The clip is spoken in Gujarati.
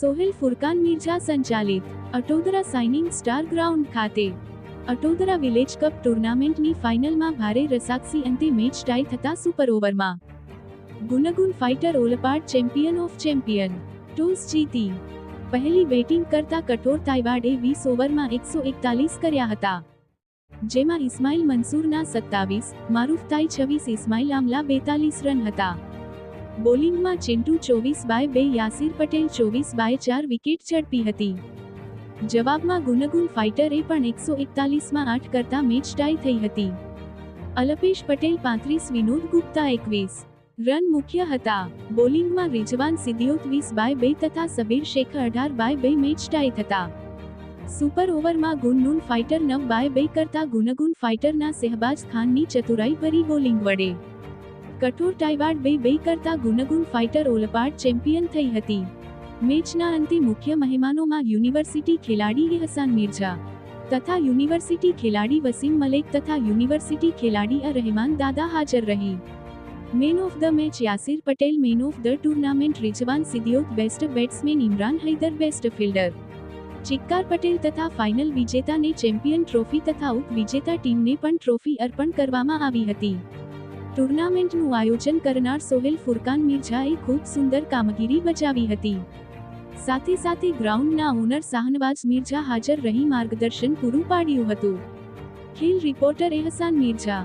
સોહેલ ફુરકાન મિર્ઝા સંચાલિત અટોદરા સાઇનિંગ સ્ટાર ગ્રાઉન્ડ ખાતે. અટોદરા વિલેજ કપ ટુર્નામેન્ટની ફાઇનલમાં ભારે રસાક્ષી અંતે મેચ ટાઈ થતા સુપર ઓવરમાં. Gungun fighter Olpad champion of champion. Toss જીતી. પહેલી બેટિંગ કરતા કઠોર તાઇવાડે વીસ ઓવરમાં એકસો એકતાલીસ કર્યા હતા. જેમાં ઇસ્માઇલ મંસૂરના સત્તાવીસ મારૂફતાઈ છવ્વીસ, ઇસ્માઇલ આમલા બેતાલીસ રન હતા. બોલિંગમાં ચિન્ટુ ચોવીસ બાય બે, યાસીર પટેલ ચોવીસ બાય ચાર વિકેટ ઝડપી હતી. જવાબમાં ગુનગુન ફાઇટરે પણ એકસો એકતાલીસમાં આઠ કરતા મેચ ટાઈ થઈ હતી. અલ્પેશ પટેલ પાંત્રીસ, વિનોદ ગુપ્તા એકવીસ. રન મુખ્ય હતા. બોલિંગમાં રિજવાન સિદ્ધિયોત વીસ બાય બે તથા સબીર શેખ અઢાર બાય બે મેચ ટાઈ થતા. સુપર ઓવરમાં ગુનગુન ફાઇટર નવ બાય બે કરતા ગુનગુન ફાઇટરના સહેબાજ ખાનની ચતુરાઈ ભરી બોલિંગ વડે. કઠોર ટાઈવાડ બે બે કરતા ગુનગુન ફાઇટર ઓલપાડ ચેમ્પિયન થઈ હતી. મેચના અંતે મુખ્ય મહેમાનોમાં યુનિવર્સિટી ખેલાડી એહસાન મિર્ઝા, તથા યુનિવર્સિટી ખેલાડી વસીમ મલેક તથા યુનિવર્સિટી ખેલાડી અ રહેમાન દાદા હાજર રહી. Man of the match Yasir Patel man of the tournament Rizwan સિદ્યોત best batsman Imran Haider best fielder ચિક્કાર Patel તથા ફાઇનલ વિજેતાને ચેમ્પિયન ટ્રોફી તથા ઉપ વિજેતા ટીમને પણ ટ્રોફી અર્પણ કરવામાં આવી હતી. ટુર્નામેન્ટનું આયોજન કરનાર સોહેલ ફુરકાન મિર્ઝાએ ખૂબ સુંદર કામગીરી બજાવી હતી. સાથે સાથે ગ્રાઉન્ડના ઓનર શાહનવાજ મિર્ઝા હાજર રહી માર્ગદર્શન પૂરું પાડ્યું હતું. ખેલ રિપોર્ટર એહસાન મિર્ઝા